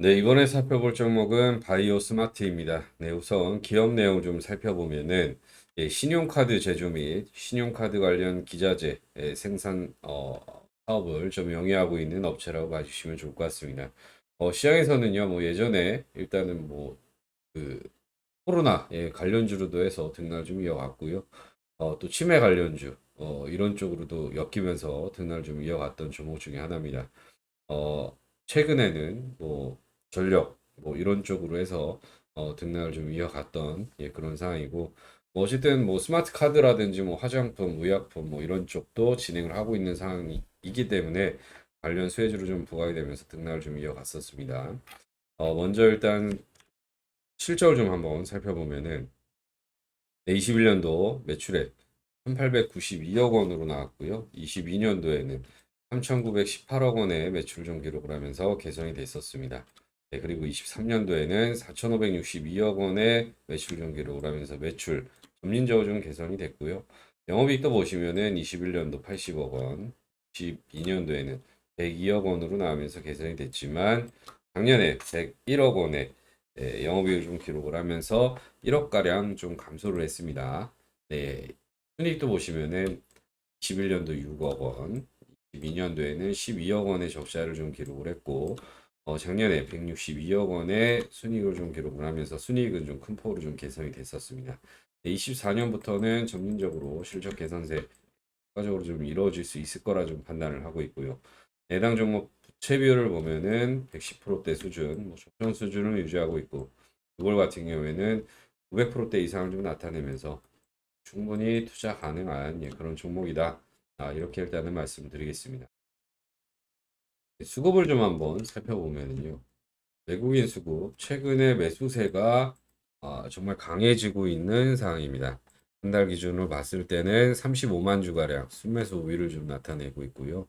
네, 이번에 살펴볼 종목은 바이오 스마트입니다. 네, 우선 기업 내용 좀 살펴보면은 예, 신용카드 제조 및 신용카드 관련 기자재 예, 생산 어, 사업을 좀 영위하고 있는 업체라고 봐주시면 좋을 것 같습니다. 어, 시장에서는요, 뭐 예전에 일단은 뭐 그 코로나 예, 관련주로도 해서 등락을 좀 이어갔고요. 어, 또 치매 관련주 어, 이런 쪽으로도 엮이면서 등락을 좀 이어갔던 종목 중에 하나입니다. 어, 최근에는 뭐 전력 뭐 이런 쪽으로 해서 어, 등락을 좀 이어갔던 예, 그런 상황이고 뭐 어쨌든 뭐 스마트 카드라든지 뭐 화장품, 의약품 뭐 이런 쪽도 진행을 하고 있는 상황이기 때문에 관련 수혜주로 좀 부각이 되면서 등락을 좀 이어갔었습니다. 어, 먼저 일단 실적을 좀 한번 살펴보면은 21년도 매출액 1892억 원으로 나왔고요. 22년도에는 3,918억 원의 매출 좀 기록을 하면서 개선이 됐었습니다. 네, 그리고 23년도에는 4,562억 원의 매출 좀 기록을 하면서 매출 점진적으로 좀 개선이 됐고요. 영업이익도 보시면은 21년도 80억 원, 22년도에는 102억 원으로 나오면서 개선이 됐지만 작년에 101억 원의 예, 영업이익을 좀 기록을 하면서 1억 가량 좀 감소를 했습니다. 네, 순이익도 보시면은 21년도 6억 원, 22년도에는 12억 원의 적자를 좀 기록을 했고 어, 작년에 162억 원의 순이익을 좀 기록을 하면서 순이익은 좀 큰 폭으로 좀 개선이 됐었습니다. 24년부터는 점진적으로 실적 개선세 추가적으로 좀 이루어질 수 있을 거라 좀 판단을 하고 있고요. 해당 종목 부채 비율을 보면은 110%대 수준, 뭐 적정 수준을 유지하고 있고 이걸 같은 경우에는 900%대 이상을 좀 나타내면서 충분히 투자 가능한 예, 그런 종목이다. 아, 이렇게 일단은 말씀드리겠습니다. 수급을 좀 한번 살펴보면요. 외국인 수급 최근에 매수세가 아, 정말 강해지고 있는 상황입니다. 한 달 기준으로 봤을 때는 35만 주가량 순매수 우위를 좀 나타내고 있고요.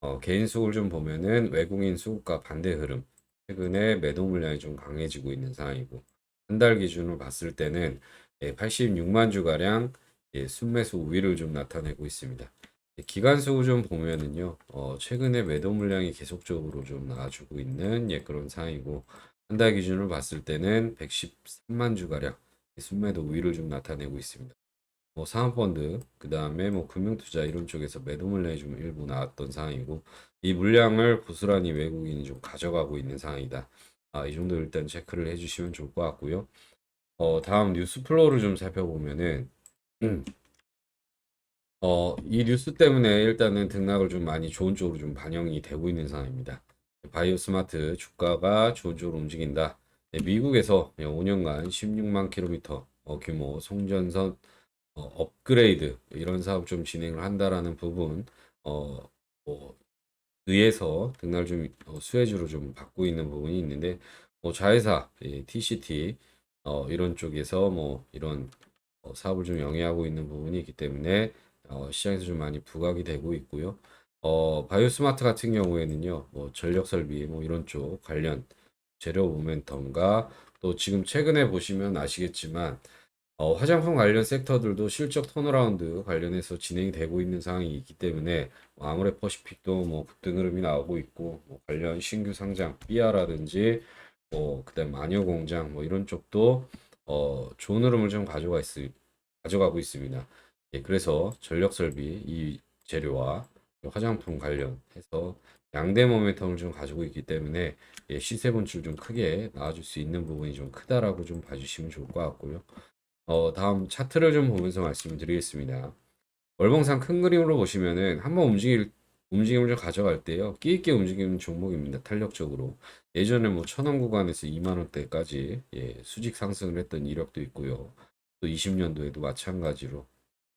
어, 개인 수급을 좀 보면은 외국인 수급과 반대 흐름. 최근에 매도 물량이 좀 강해지고 있는 상황이고 한 달 기준으로 봤을 때는 86만 주가량 예, 순매수 우위를 좀 나타내고 있습니다. 예, 기간 수급 좀 보면은요, 어, 최근에 매도 물량이 계속적으로 좀 나와주고 있는 예, 그런 상황이고 한 달 기준으로 봤을 때는 113만 주가량 순매도 우위를 좀 나타내고 있습니다. 뭐 사은펀드, 그 다음에 뭐 금융투자 이런 쪽에서 매도 물량이 좀 일부 나왔던 상황이고 이 물량을 고스란히 외국인이 좀 가져가고 있는 상황이다. 아, 이 정도 일단 체크를 해주시면 좋을 것 같고요. 어, 다음 뉴스 플로우를 좀 살펴보면은 음, 어, 이 뉴스 때문에 일단은 등락을 좀 많이 좋은 쪽으로 좀 반영이 되고 있는 상황입니다. 바이오 스마트 주가가 좋은 쪽으로 움직인다. 네, 미국에서 5년간 16만 킬로미터 어, 규모 송전선 어, 업그레이드 이런 사업 좀 진행을 한다라는 부분 어, 뭐, 의해서 등락을 좀 어, 수혜주로 좀 받고 있는 부분이 있는데 뭐 자회사 예, TCT 어, 이런 쪽에서 뭐 이런 어, 사업을 좀 영위하고 있는 부분이 있기 때문에 어, 시장에서 좀 많이 부각이 되고 있고요. 어, 바이오스마트 같은 경우에는요, 뭐 전력 설비 뭐 이런 쪽 관련 재료 모멘텀과 또 지금 최근에 보시면 아시겠지만 어, 화장품 관련 섹터들도 실적 턴어라운드 관련해서 진행이 되고 있는 상황이 있기 때문에 뭐 아모레퍼시픽도 뭐 급등 흐름이 나오고 있고 뭐 관련 신규 상장 삐아라든지 뭐 그다음 마녀 공장 뭐 이런 쪽도 어, 좋은 흐름을 좀 가져가 있, 가져가고 있습니다. 예, 그래서 전력 설비 이 재료와 화장품 관련해서 양대 모멘텀을 좀 가지고 있기 때문에 예, 시세 분출 좀 크게 나와줄 수 있는 부분이 좀 크다라고 좀 봐주시면 좋을 것 같고요. 어, 다음 차트를 좀 보면서 말씀드리겠습니다. 월봉상 큰 그림으로 보시면은 한번 움직일 움직임을 좀 가져갈 때요. 끼 있게 움직이는 종목입니다. 탄력적으로. 예전에 뭐 천원 구간에서 2만 원대까지 예, 수직 상승을 했던 이력도 있고요. 또 20년도에도 마찬가지로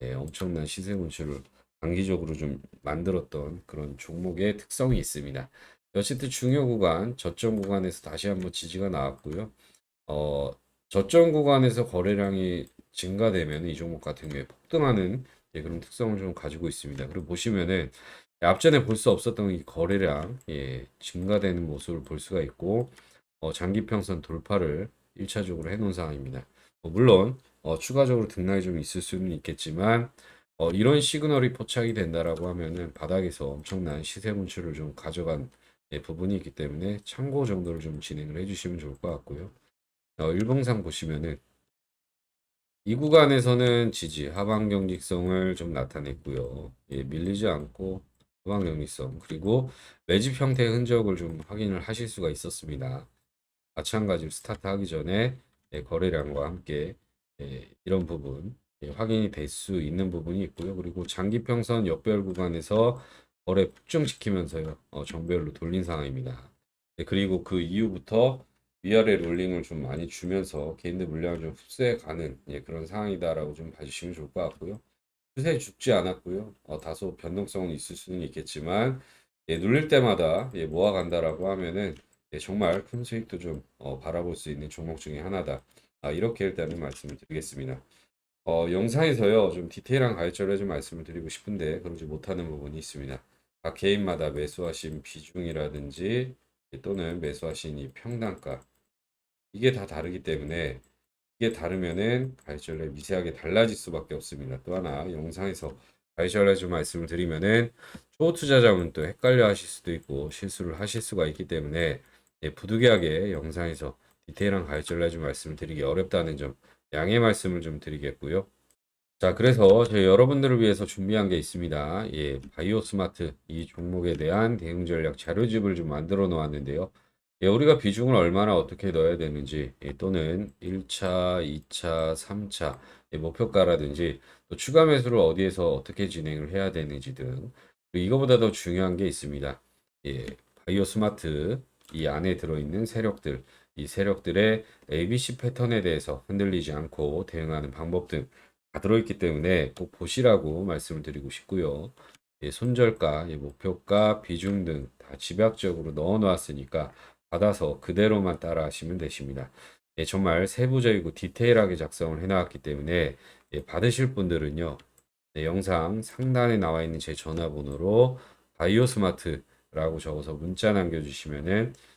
예, 엄청난 시세 분출을 단기적으로 좀 만들었던 그런 종목의 특성이 있습니다. 어쨌든 중요 구간, 저점 구간에서 다시 한번 지지가 나왔고요. 어, 저점 구간에서 거래량이 증가되면 이 종목 같은 경우에 폭등하는 예, 그런 특성을 좀 가지고 있습니다. 그리고 보시면은 앞전에 볼 수 없었던 이 거래량 예, 증가되는 모습을 볼 수가 있고 어, 장기평선 돌파를 1차적으로 해놓은 상황입니다. 어, 물론 어, 추가적으로 등락이 좀 있을 수는 있겠지만 어, 이런 시그널이 포착이 된다라고 하면은 바닥에서 엄청난 시세 분출을 좀 가져간 예, 부분이 있기 때문에 참고 정도를 좀 진행을 해주시면 좋을 것 같고요. 어, 일봉상 보시면은 이 구간에서는 지지, 하방 경직성을 좀 나타냈고요. 예, 밀리지 않고 하방 경직성 그리고 매집 형태의 흔적을 좀 확인을 하실 수가 있었습니다. 마찬가지로 스타트 하기 전에 예, 거래량과 함께 예, 이런 부분 예, 확인이 될 수 있는 부분이 있고요. 그리고 장기평선 역별 구간에서 거래 폭증시키면서요. 어, 정별로 돌린 상황입니다. 예, 그리고 그 이후부터 위아래 롤링을 좀 많이 주면서 개인들 물량을 좀 흡수해 가는 예, 그런 상황이다라고 좀 봐주시면 좋을 것 같고요. 추세 죽지 않았고요. 어, 다소 변동성은 있을 수는 있겠지만 예, 눌릴 때마다 예, 모아간다라고 하면은 예, 정말 큰 수익도 좀 어, 바라볼 수 있는 종목 중에 하나다. 아, 이렇게 일단은 말씀을 드리겠습니다. 어, 영상에서요, 좀 디테일한 가이드를 좀 말씀을 드리고 싶은데, 그러지 못하는 부분이 있습니다. 각 개인마다 매수하신 비중이라든지, 또는 매수하신 이 평단가, 이게 다 다르기 때문에, 이게 다르면은 가이드를 미세하게 달라질 수밖에 없습니다. 또 하나, 영상에서 가이드를 좀 말씀을 드리면은, 초 투자자분 또 헷갈려 하실 수도 있고, 실수를 하실 수가 있기 때문에, 예, 부득이하게 영상에서 디테일한 가이드를 좀 말씀을 드리기 어렵다는 점, 양해 말씀을 좀 드리겠고요. 자, 그래서 저희 여러분들을 위해서 준비한 게 있습니다. 예, 바이오 스마트 이 종목에 대한 대응 전략 자료집을 좀 만들어 놓았는데요. 예, 우리가 비중을 얼마나 어떻게 넣어야 되는지, 예, 또는 1차, 2차, 3차, 예, 목표가라든지, 또 추가 매수를 어디에서 어떻게 진행을 해야 되는지 등, 이거보다 더 중요한 게 있습니다. 예, 바이오 스마트 이 안에 들어있는 세력들, 이 세력들의 ABC 패턴에 대해서 흔들리지 않고 대응하는 방법 등 다 들어있기 때문에 꼭 보시라고 말씀을 드리고 싶고요. 예, 손절가, 예, 목표가, 비중 등 다 집약적으로 넣어 놓았으니까 받아서 그대로만 따라 하시면 되십니다. 예, 정말 세부적이고 디테일하게 작성을 해 나왔기 때문에 예, 받으실 분들은요. 네, 영상 상단에 나와 있는 제 전화번호로 바이오스마트라고 적어서 문자 남겨주시면은 예,